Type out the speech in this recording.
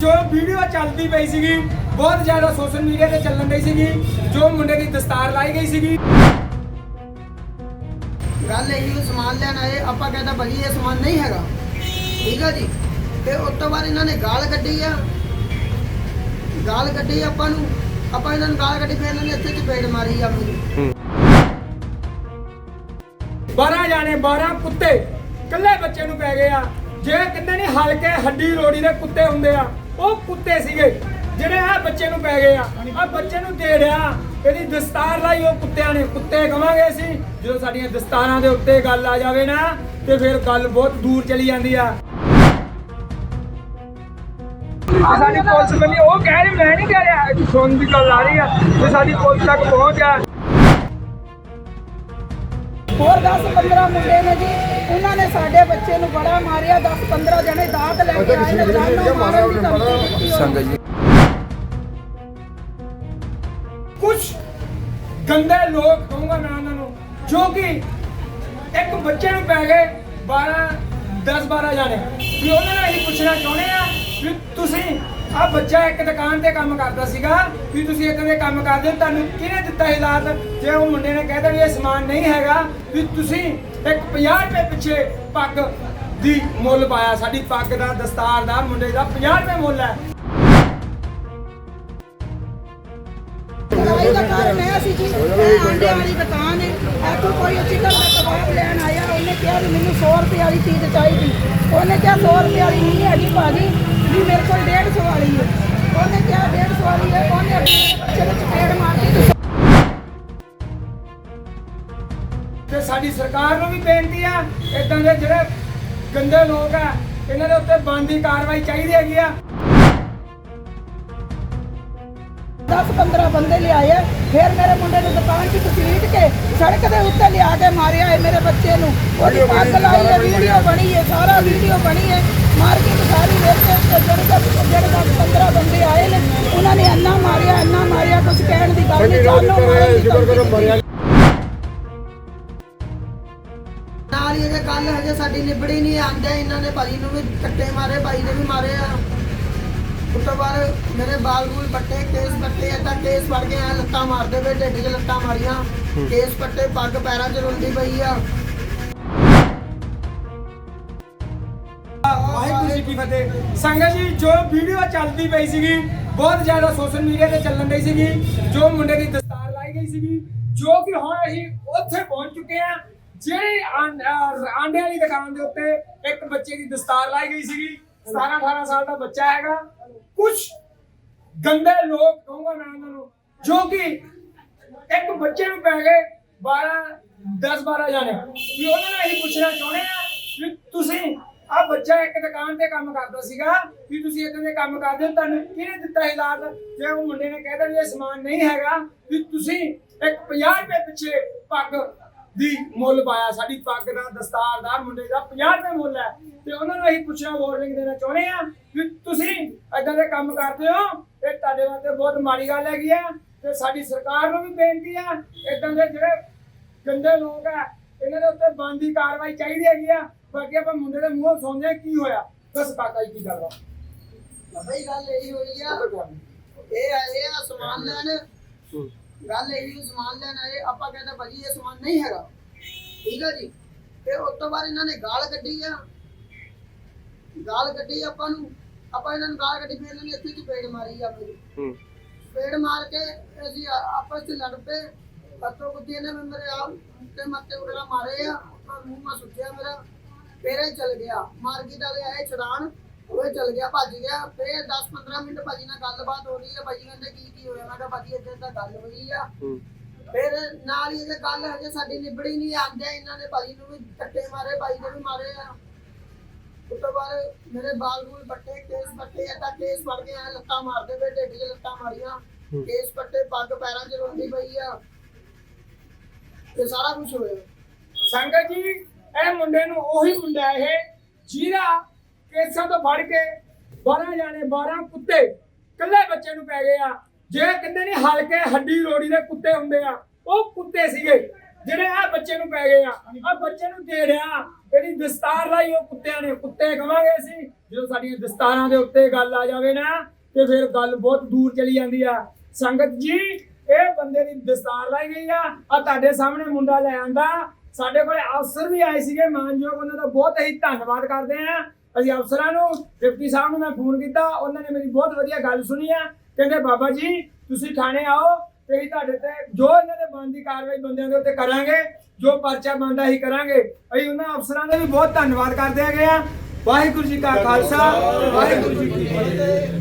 ਜੋ ਵੀਡੀਓ ਚੱਲਦੀ ਪਈ ਸੀਗੀ ਬਹੁਤ ਜ਼ਿਆਦਾ ਸੋਸ਼ਲ ਮੀਡੀਆ ਤੇ ਚੱਲਣ ਰਹੀ ਸੀਗੀ ਜੋ ਮੁੰਡੇ ਦੀ ਦਸਤਾਰ ਲਾਈ ਗਈ ਸੀਗੀ। ਗੱਲ ਇਹ ਵੀ ਸਮਾਨ ਲੈਣ ਆਏ ਆਪਾਂ ਕਹਿੰਦਾ ਭਾਜੀ ਇਹ ਸਮਾਨ ਨਹੀਂ ਹੈਗਾ। ਠੀਕ ਆ ਜੀ? ਤੇ ਉਸ ਤੋਂ ਬਾਅਦ ਇਹਨਾਂ ਨੇ ਗਾਲ ਕੱਢੀ ਆ। ਗਾਲ ਕੱਢੀ ਆਪਾਂ ਨੂੰ। ਆਪਾਂ ਇਹਨਾਂ ਨੂੰ ਗਾਲ ਕੱਢੀ ਫਿਰ ਇਹਨਾਂ ਨੇ ਇੱਥੇ ਚਪੇੜ ਮਾਰੀ ਆ ਮੈਨੂੰ 12 ਜਾਣੇ 12 ਕੁੱਤੇ ਇਕੱਲੇ ਬੱਚੇ ਨੂੰ ਪੈ ਗਏ ਆ। ਜੇ ਕਿੰਨੇ ਨਹੀਂ ਹਲਕੇ ਹੱਡੀ ਰੋੜੀ ਦੇ ਕੁੱਤੇ ਹੁੰਦੇ ਆ ਉਹ ਕੁੱਤੇ ਸੀਗੇ, ਜਿਹੜੇ ਆ ਬੱਚੇ ਨੂੰ ਪੈ ਗਏ ਆ। ਆ ਬੱਚੇ ਨੂੰ ਦੇ ਰਿਆ ਇਹਦੀ ਦਸਤਾਰ ਲਾਈ ਉਹ ਕੁੱਤਿਆਂ ਨੇ। ਕੁੱਤੇ ਕਵਾਂਗੇ ਅਸੀਂ, ਜਦੋਂ ਸਾਡੀਆਂ ਦਸਤਾਰਾਂ ਦੇ ਉੱਤੇ ਗੱਲ ਆ ਜਾਵੇ ਨਾ, ਤੇ ਫਿਰ ਗੱਲ ਬਹੁਤ ਦੂਰ ਚਲੀ ਜਾਂਦੀ ਆ। ਸਾਡੀ ਪੁਲਿਸ ਬੰਦੀ ਉਹ ਕਹਿ ਰਹੀ, ਮੈਂ ਨਹੀਂ ਕਹਿ ਰਿਹਾ ਸੁਣ ਦੀ ਗੱਲ ਆ ਰਹੀ ਆ। ਤੇ ਸਾਡੀ ਪੁਲਿਸ ਤੱਕ ਪਹੁੰਚ ਆ। ਹੋਰ 10 15 ਮੁੰਡੇ ਨੇ ਜੀ ਉਹਨਾਂ ਨੇ ਸਾਡੇ ਬੱਚੇ ਨੂੰ ਬੜਾ ਮਾਰਿਆ 10 15 ਜਣੇ ਦਾਤ ਲੈ ਕੇ ਆਏ ਨੇ ਜਾਨੋਂ ਮਾਰਨ ਦੀ ਧਮਕੀ ਦਿੱਤੀ ਸੰਗਤ ਜੀ ਕੁਝ ਗੰਦੇ ਲੋਕ ਕਹੂੰਗਾ ਮੈਂ ਉਹਨਾਂ ਨੂੰ ਜੋ ਕਿ ਇੱਕ ਬੱਚੇ ਨੂੰ ਪੈ ਗਏ 12 10 12 ਜਾਣੇ। ਵੀ ਉਹਨਾਂ ਨਾਲ ਅਸੀਂ ਪੁੱਛਣਾ ਚਾਹੁੰਦੇ ਆ ਵੀ ਤੁਸੀਂ ਆ ਬੱਚਾ ਇੱਕ ਦੁਕਾਨ ਤੇ ਕੰਮ ਕਰਦਾ ਸੀਗਾ, ਵੀ ਤੁਸੀਂ ਇੱਕ ਦੇ ਕੰਮ ਕਰਦੇ ਹੋ, ਤੁਹਾਨੂੰ ਕਿਹਨੇ ਦਿੱਤਾ ਇਹ ਜੇ ਉਹ ਮੁੰਡੇ ਨੇ ਕਹਿਤਾ ਵੀ ਇਹ ਸਮਾਨ ਨਹੀਂ ਹੈਗਾ, ਵੀ ਤੁਸੀਂ ਇੱਕ 50 ਰੁਪਏ ਪਿੱਛੇ ਪੱਗ ਦੀ ਮੁੱਲ ਪਾਇਆ, ਸਾਡੀ ਪੱਗ ਦਾ, ਦਸਤਾਰ ਦਾ, ਮੁੰਡੇ ਦਾ 50 ਰੁਪਏ ਮੁੱਲ ਹੈ। ਲੜਾਈ ਦਾ ਕਾਰਨ ਇਹ ਸੀ ਜੀ ਆਂਡੇ ਵਾਲੀ ਦੁਕਾਨ ਹੈ, ਇੱਥੋਂ ਕੋਈ ਚਿਕਨ ਦਾ ਕਬਾਬ ਲੈਣ ਆਇਆ, ਉਹਨੇ ਕਿਹਾ ਵੀ ਮੈਨੂੰ 100 ਰੁਪਏ ਵਾਲੀ ਚੀਜ਼ ਚਾਹੀਦੀ। ਉਹਨੇ ਕਿਹਾ 100 ਰੁਪਏ ਵਾਲੀ ਨਹੀਂ, ਹੈਗੀ ਸਰਕਾਰ ਨੂੰ ਵੀ ਬੇਨਤੀ ਆ ਇਦਾਂ ਦੇ ਜਿਹੜੇ ਗੰਦੇ ਲੋਕ ਆ ਇਹਨਾਂ ਦੇ ਉੱਤੇ ਬਣਦੀ ਕਾਰਵਾਈ ਚਾਹੀਦੀ ਹੈਗੀ ਆ। 10 15 ਬੰਦੇ ਲਿਆਏ। ਫਿਰ ਮੇਰੇ ਮੁੰਡੇ ਨੂੰ ਦੁਕਾਨ 'ਚ ਘਸੀਟ ਕੇ ਸੜਕ ਦੇ ਉੱਤੇ ਲਿਆ ਕੇ ਮਾਰਿਆ ਹੈ ਮੇਰੇ ਬੱਚੇ ਨੂੰ। ਉਹਦੀ ਪੱਗ ਲਾਈ ਹੈ ਵੀਡੀਓ ਬਣੀ ਹੈ ਸਾਰਾ ਵੀਡੀਓ ਬਣੀ ਹੈ। ਮਾਰਕੀਟ ਸਾਰੀ ਵੇਖ ਕੇ ਜਿਹੜੇ ਦਸ- ਜਿਹੜੇ 10 15 ਬੰਦੇ ਆਏ ਨੇ ਉਹਨਾਂ ਨੇ ਇੰਨਾ ਮਾਰਿਆ ਇੰਨਾ ਮਾਰਿਆ ਕੁਝ ਕਹਿਣ ਦੀ ਗੱਲ ਨਹੀਂ ਜਾਨੋਂ ਮਾਰਨ ਦੀ ਗੱਲ ਹਜੇ ਸਾਡੀ ਨਿਬੜੀ ਨਹੀਂ ਆਂਦੇ ਇਹਨਾਂ ਨੇ ਭਾਜੀ ਨੂੰ ਵੀ ਕੱਟੇ ਮਾਰੇ ਭਾਈ ਨੇ ਵੀ ਮਾਰੇ ਆ। ਉਸ ਤੋਂ ਬਾਅਦ ਮੇਰੇ ਬਾਲ ਬੂਲ ਪੱਟੇ ਕੇਸ ਪੱਟੇ ਏਦਾਂ ਕੇਸ ਫੜ ਕੇ ਆ ਲੱਤਾਂ ਮਾਰਦੇ ਪਏ ਢਿੱਡ 'ਚ ਲੱਤਾਂ ਮਾਰੀਆਂ। ਕੇਸ ਪੱਟੇ ਪੱਗ ਪੈਰਾਂ 'ਚ ਪਈ ਆ। ਵਾਹਿਗੁਰੂ ਜੀ ਕੀ ਫਤਿਹ। ਸੰਗਤ ਜੀ ਜੋ ਵੀਡੀਓ ਚੱਲਦੀ ਪਈ ਸੀਗੀ ਬਹੁਤ ਜ਼ਿਆਦਾ ਸੋਸ਼ਲ ਮੀਡੀਆ ਤੇ ਚੱਲਣ ਰਹੀ ਸੀਗੀ ਜੋ ਮੁੰਡੇ ਦੀ ਦਸਤਾਰ ਲਾਈ ਗਈ ਸੀਗੀ ਜੋ ਕਿ ਹੁਣ ਅਸੀਂ ਉੱਥੇ ਪਹੁੰਚ ਚੁੱਕੇ ਆ ਜਿਹੜੀ ਆਂਡੇ ਵਾਲੀ ਦੁਕਾਨ ਦੇ ਉੱਤੇ ਇੱਕ ਬੱਚੇ ਦੀ ਦਸਤਾਰ ਲਾਈ ਗਈ ਸੀਗੀ 17 18 ਸਾਲ ਦਾ ਬੱਚਾ ਹੈਗਾ ਕੁਝ ਗੰਦੇ ਲੋਕ, ਕਹੂੰਗਾ ਮੈਂ ਉਹਨਾਂ ਨੂੰ, ਜੋ ਕਿ ਇੱਕ ਬੱਚੇ ਨੂੰ ਪੈ ਗਏ 12 10 12 ਜਾਣੇ। ਵੀ ਉਹਨਾਂ ਨਾਲ ਅਸੀਂ ਪੁੱਛਣਾ ਚਾਹੁੰਦੇ ਆ ਵੀ ਤੁਸੀਂ ਆ ਬੱਚਾ ਇੱਕ ਦੁਕਾਨ ਤੇ ਕੰਮ ਕਰਦਾ ਸੀਗਾ, ਵੀ ਤੁਸੀਂ ਇੱਕ ਦੇ ਕੰਮ ਕਰਦੇ ਹੋ, ਤੁਹਾਨੂੰ ਕਿਹਨੇ ਦਿੱਤਾ ਇਹ ਜੇ ਉਹ ਮੁੰਡੇ ਨੇ ਕਹਿ ਦਿੱਤਾ ਵੀ ਇਹ ਸਮਾਨ ਨਹੀਂ ਹੈਗਾ, ਵੀ ਤੁਸੀਂ ਇੱਕ 50 ਰੁਪਏ ਪਿੱਛੇ ਪੱਗ ਦੀ ਮੁੱਲ ਪਾਇਆ। ਸਾਡੀ ਪੱਗ ਦਾ ਦਸਤਾਰ ਦਾ ਮੁੰਡੇ ਦਾ 50 ਰੁਪਏ ਮੁੱਲ ਹੈ। ਤੇ ਉਹਨਾਂ ਨੂੰ ਅਸੀਂ ਪੁੱਛਣਾ ਵਾਰਨਿੰਗ ਦੇਣਾ ਚਾਹੁੰਦੇ ਆ? ਵੀ ਤੁਸੀਂ ਏਦਾਂ ਦੇ ਕੰਮ ਕਰਦੇ ਹੋ? ਇਹ ਤੁਹਾਡੇ ਵਾਸਤੇ ਬਹੁਤ ਮਾੜੀ ਗੱਲ ਹੈਗੀ ਆ। ਤੇ ਸਾਡੀ ਸਰਕਾਰ ਨੂੰ ਵੀ ਬੇਨਤੀ ਆ ਏਦਾਂ ਦੇ ਜਿਹੜੇ ਗੰਦੇ ਲੋਕ ਆ ਇਹਨਾਂ ਦੇ ਉੱਤੇ ਬਣਦੀ ਕਾਰਵਾਈ ਚਾਹੀਦੀ ਹੈਗੀ ਆ। ਬਾਕੀ ਆਪਾਂ ਮੁੰਡੇ ਦੇ ਮੂੰਹੋਂ ਸੁਣਦੇ ਕੀ ਹੋਇਆ। ਦੱਸ ਕਾਕਾ ਜੀ ਕੀ ਗੱਲ ਵਾ ਬਈ ਗੱਲ ਇਹੀ ਹੋਈ ਆ। ਇਹ ਆਏ ਆ ਸਮਾਨ ਲੈਣ। ਗੱਲ ਇਹੀ ਵੀ ਸਮਾਨ ਲੈਣ ਆਏ ਆਪਾਂ ਕਹਿੰਦਾ ਭਾਜੀ ਇਹ ਸਮਾਨ ਨਹੀਂ ਹੈਗਾ। ਠੀਕ ਆ ਜੀ? ਤੇ ਉਸ ਤੋਂ ਬਾਅਦ ਇਹਨਾਂ ਨੇ ਗਾਲ ਕੱਢੀ ਆ। ਗਾਲ ਕੱਢੀ ਆਪਾਂ ਨੂੰ। ਆਪਾਂ ਇਹਨਾਂ ਨੂੰ ਗਾਲ ਕੱਢੀ ਫਿਰ ਇਹਨਾਂ ਨੇ ਇੱਥੇ ਚਪੇੜ ਮਾਰੀ ਆ ਮੇਰੀ ਚਪੇੜ ਮਾਰ ਕੇ ਅਸੀਂ ਆਪਸ ਚ ਲੜ ਪਏ। ਹੱਥੋਂ ਕੁੱਤੀ ਨੇ ਮੇਰੇ ਆਪ ਤੇ ਮੱਤੇ ਵਗੈਰਾ ਮਾਰੇ ਆ। ਮੂੰਹ ਮਾ ਸੁੱਟਿਆ ਮੇਰਾ। ਫੇਰ ਚਲ ਗਿਆ। ਮਾਰਕੀਟ ਵਾਲੇ ਆਏ ਚੜਾਣ ਉਹ ਚਲ ਗਿਆ ਭੱਜ ਗਿਆ ਫੇਰ 10 15 ਮਿੰਟ ਭਾਜੀ ਨਾਲ ਗੱਲਬਾਤ ਹੋ ਰਹੀ ਹੈ ਭਾਜੀ ਕਹਿੰਦੇ ਕੀ ਕੀ ਹੋਇਆ ਮੈਂ ਕਿਹਾ ਭਾਜੀ ਇੱਦਾਂ ਤਾਂ ਗੱਲ ਹੋਈ ਆ। ਫਿਰ ਨਾਲ ਹੀ ਇਹ ਗੱਲ ਹਜੇ ਸਾਡੀ ਨਿਬੜੀ ਨਹੀਂ ਆਂਦੇ ਇਹਨਾਂ ਨੇ ਭਾਜੀ ਨੂੰ ਵੀ ਕੱਟੇ ਮਾਰੇ ਭਾਈ ਨੇ ਵੀ ਮਾਰੇ ਆ। ਉਸ ਤੋਂ ਬਾਅਦ ਮੇਰੇ ਬਾਲ ਬੂਲ ਪੱਟੇ ਕੇਸ ਪੱਟੇ ਏਦਾਂ ਕੇਸ ਫੜ ਕੇ ਆ ਲੱਤਾਂ ਮਾਰਦੇ ਪਏ ਢਿੱਡ 'ਚ ਲੱਤਾਂ ਮਾਰੀਆਂ। ਕੇਸ ਪੱਟੇ ਪੱਗ ਪੈਰਾਂ 'ਚ ਰੁਲਦੀ ਪਈ ਆ। ਤੇ ਸਾਰਾ ਕੁਝ ਹੋਇਆ। ਸੰਗਤ ਜੀ ਇਹ ਮੁੰਡੇ ਨੂੰ ਉਹੀ ਮੁੰਡਾ ਇਹ ਜਿਹਦਾ ਕੇਸਾਂ ਤੋਂ ਫੜ ਕੇ 12 ਜਾਣੇ 12 ਕੁੱਤੇ ਇਕੱਲੇ ਬੱਚੇ ਨੂੰ ਪੈ ਗਏ ਆ। ਜੇ ਕਹਿੰਦੇ ਨਹੀਂ ਹਲਕੇ ਹੱਡੀ ਰੋੜੀ ਦੇ ਕੁੱਤੇ ਹੁੰਦੇ ਆ, ਉਹ ਕੁੱਤੇ ਸੀਗੇ ਜਿਹੜੇ ਆ ਬੱਚੇ ਨੂੰ ਪੈ ਗਏ ਆ। ਆ ਬੱਚੇ ਨੂੰ ਦੇੜਿਆ ਇਹਦੀ ਦਸਤਾਰ ਲਾਈ ਉਹ ਕੁੱਤਿਆਂ ਨੇ, ਕੁੱਤੇ ਕਵਾਂਗੇ ਅਸੀਂ। ਜਦੋਂ ਸਾਡੀਆਂ ਦਸਤਾਰਾਂ ਦੇ ਉੱਤੇ ਗੱਲ ਆ ਜਾਵੇ ਨਾ, ਤੇ ਫਿਰ ਗੱਲ ਬਹੁਤ ਦੂਰ ਚਲੀ ਜਾਂਦੀ ਆ। ਸੰਗਤ ਜੀ, ਇਹ ਬੰਦੇ ਦੀ ਦਸਤਾਰ ਲਾਈ ਗਈ ਆ। ਆ ਤੁਹਾਡੇ ਸਾਹਮਣੇ ਮੁੰਡਾ ਲੈ ਆਂਦਾ। ਸਾਡੇ ਕੋਲੇ ਅਫਸਰ ਵੀ ਆਏ ਸੀਗੇ, ਮਾਨਯੋਗ ਉਹਨਾਂ ਦਾ ਬਹੁਤ ਹੀ ਧੰਨਵਾਦ ਕਰਦੇ ਆ। ਅਸੀਂ ਅਫਸਰਾਂ ਨੂੰ, ਡਿਪਟੀ ਸਾਹਿਬ ਨੂੰ ਮੈਂ ਫੋਨ ਕੀਤਾ, ਉਹਨਾਂ ਨੇ ਮੇਰੀ ਬਹੁਤ ਵਧੀਆ ਗੱਲ ਸੁਣੀ ਆ। ਕਹਿੰਦੇ, ਬਾਬਾ ਜੀ, ਤੁਸੀਂ ਥਾਣੇ ਆਓ, ਤੇ ਅਸੀਂ ਤੁਹਾਡੇ ਤੇ ਜੋ ਇਹਨਾਂ ਦੇ ਬਣਦੀ ਕਾਰਵਾਈ ਬੰਦਿਆਂ ਦੇ ਉੱਤੇ ਕਰਾਂਗੇ, ਜੋ ਪਰਚਾ ਬਣਦਾ ਹੀ ਕਰਾਂਗੇ। ਅਸੀਂ ਉਹਨਾਂ ਅਫਸਰਾਂ ਦਾ ਵੀ ਬਹੁਤ ਧੰਨਵਾਦ ਕਰਦੇ ਹੈਗੇ ਆ। ਵਾਹਿਗੁਰੂ ਜੀ ਕਾ ਖਾਲਸਾ, ਵਾਹਿਗੁਰੂ ਜੀ ਕੀ ਫਤਿਹ।